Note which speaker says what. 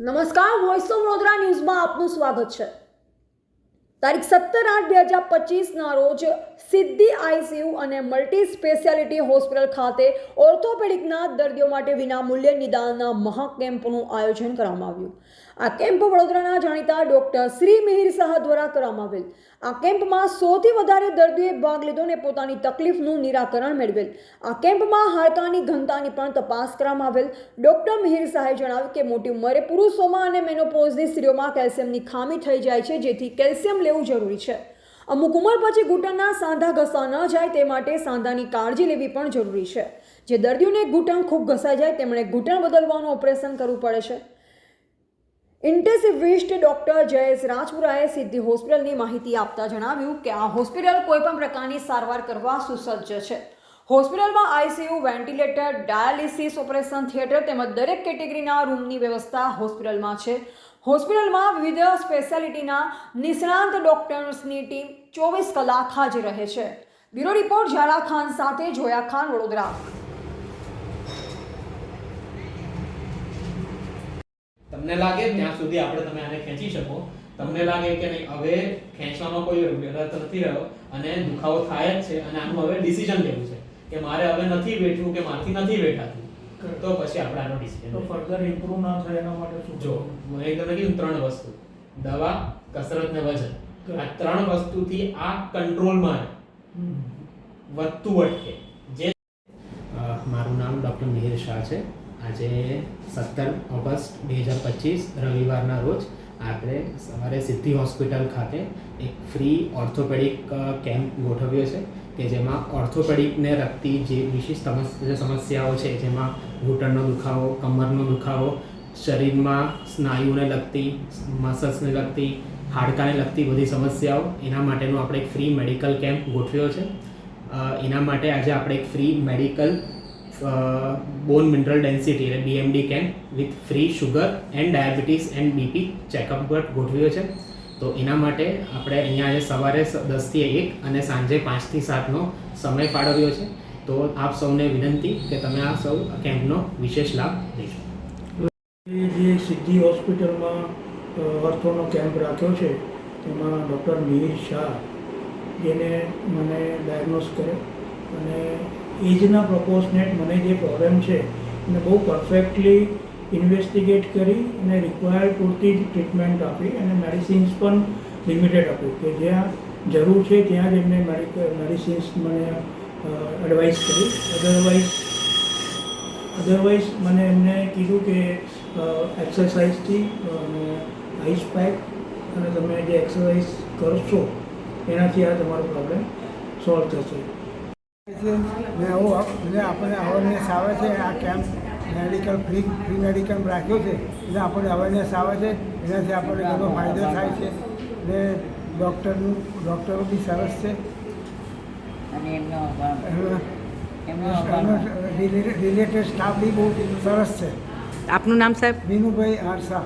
Speaker 1: નમસ્કાર voice of Vadodara ન્યૂઝમાં આપનું સ્વાગત છે. તારીખ સત્તર આઠ બે હજાર પચીસના રોજ સિદ્ધિ આઈસીયુ અને મલ્ટી સ્પેશિયાલિટી હોસ્પિટલ ખાતે ઓર્થોપેડિકના દર્દીઓ માટે વિનામૂલ્ય નિદાનના મહાકેમ્પનું આયોજન કરવામાં આવ્યું. આ કેમ્પ વડોદરાના જાણીતા ડોક્ટર શ્રી મિહિર શાહ દ્વારા કરવામાં આવેલ. આ કેમ્પમાં સૌથી વધારે દર્દીઓએ ભાગ લીધો અને પોતાની તકલીફનું નિરાકરણ મેળવેલ. આ કેમ્પમાં હાડકાની ઘનતાની પણ તપાસ કરવામાં આવેલ. ડોક્ટર મિહિર શાહે જણાવ્યું કે મોટી ઉંમરે પુરુષોમાં અને મેનોપોઝની સ્ત્રીઓમાં કેલ્શિયમની ખામી થઈ જાય છે, જેથી કેલ્શિયમ લેવું જરૂરી છે. અમુક ઉંમર પછી ઘૂંટણના સાંધા ઘસા ન જાય તે માટે સાંધાની કાળજી લેવી પણ જરૂરી છે. જે દર્દીઓને ઘૂંટણ ખૂબ ઘસાઈ જાય તેમણે ઘૂંટણ બદલવાનું ઓપરેશન કરવું પડે છે. ઇન્ટેસિવિસ્ટ ડૉક્ટર જયેશ રાજપુરાએ સિદ્ધિ હોસ્પિટલની માહિતી આપતા જણાવ્યું કે આ હોસ્પિટલ કોઈપણ પ્રકારની સારવાર કરવા સુસજ્જ છે. હોસ્પિટલમાં ICU, ventilator, dialysis operation theatre તેમજ દરેક કેટેગરીના રૂમની વ્યવસ્થા હોસ્પિટલમાં છે. હોસ્પિટલમાં વિવિધ સ્પેશિયાલિટીના નિષ્ણાંત ડોક્ટર્સની ટીમ ચોવીસ કલાક હાજર રહે છે. બ્યુરો રિપોર્ટ ઝાલા ખાન સાથે જોયા ખાન વડોદરા.
Speaker 2: તમને લાગે ત્યાં સુધી આપણે તમે આને ખેંચી શકો? તમને લાગે કે નહીં? હવે ખેંચવાનો કોઈ અર્થ નથી રહ્યો અને દુખાવો થાય જ છે અને આનું હવે ડિસિઝન લેવું છે કે મારે હવે નથી બેઠવું કે મારથી નથી બેઠાતું તો પછી આપણે આનો
Speaker 3: તો ફર્ધર ઇમ્પ્રુવ ના થાય એના માટે શું?
Speaker 2: જો મેં તમને કીધું ત્રણ વસ્તુ. દવા કસરત ને વજન. આ ત્રણ વસ્તુથી આ કંટ્રોલમાં વધતું અટકે. જે મારું નામ ડૉક્ટર મિહિર શાહ છે. આજે સત્તર ઓગસ્ટ બે હજાર પચીસ રવિવારના રોજ આપણે સવારે સિદ્ધિ હોસ્પિટલ ખાતે એક ફ્રી ઓર્થોપેડિક કેમ્પ ગોઠવ્યો છે કે જેમાં ઓર્થોપેડિકને લગતી જે વિશેષ સમસ્યાઓ છે, જેમાં ઘૂંટણનો દુખાવો, કમરનો દુખાવો, શરીરમાં સ્નાયુને લગતી, મસલ્સને લગતી, હાડકાને લગતી બધી સમસ્યાઓ, એના માટેનો આપણે એક ફ્રી મેડિકલ કેમ્પ ગોઠવ્યો છે. એના માટે આજે આપણે એક free medical bone mineral density એટલે BMD camp with free sugar and diabetes and BP checkup પર ગોઠવ્યો છે. તો એના માટે આપણે અહીંયા આજે સવારે દસથી એક અને સાંજે પાંચથી સાતનો સમય ફાળવ્યો છે. તો આપ સૌને વિનંતી કે તમે આ સૌ કેમ્પનો વિશેષ લાભ લેજો.
Speaker 3: જે સિદ્ધિ હોસ્પિટલમાં અર્થોનો કેમ્પ રાખ્યો છે તેમાં ડૉક્ટર મિહિર શાહ જેને મને ડાયગ્નોસ કર્યો અને એજના પ્રપોઝનેટ મને જે પ્રોબ્લેમ છે, એને બહુ પરફેક્ટલી ઇન્વેસ્ટિગેટ કરી અને રિક્વાયર્ડ પૂરતી જ ટ્રીટમેન્ટ આપી અને મેડિસિન્સ પણ લિમિટેડ આપી કે જ્યાં જરૂર છે ત્યાં જ એમને મેડિસિન્સ મને એડવાઇસ કરી. અદરવાઇઝ અદરવાઇઝ મને એમને કીધું કે એક્સરસાઇઝથી અને આઈસ પેક અને તમે જે એક્સરસાઇઝ કરશો, એનાથી આ તમારો પ્રોબ્લેમ સોલ્વ થશે.
Speaker 4: ને હું આપણને અવેરનેસ આવે છે આ camp medical free free medical રાખ્યો છે એટલે આપણને અવેરનેસ આવે છે એનાથી આપણને ઘણો ફાયદો થાય છે ને ડૉક્ટરનું ડૉક્ટરો બી સરસ છે.
Speaker 5: અને એમનો
Speaker 4: રિલેટેડ સ્ટાફ બી બહુ સરસ છે.
Speaker 5: આપનું નામ સાહેબ?
Speaker 4: મીનુભાઈ આરસા.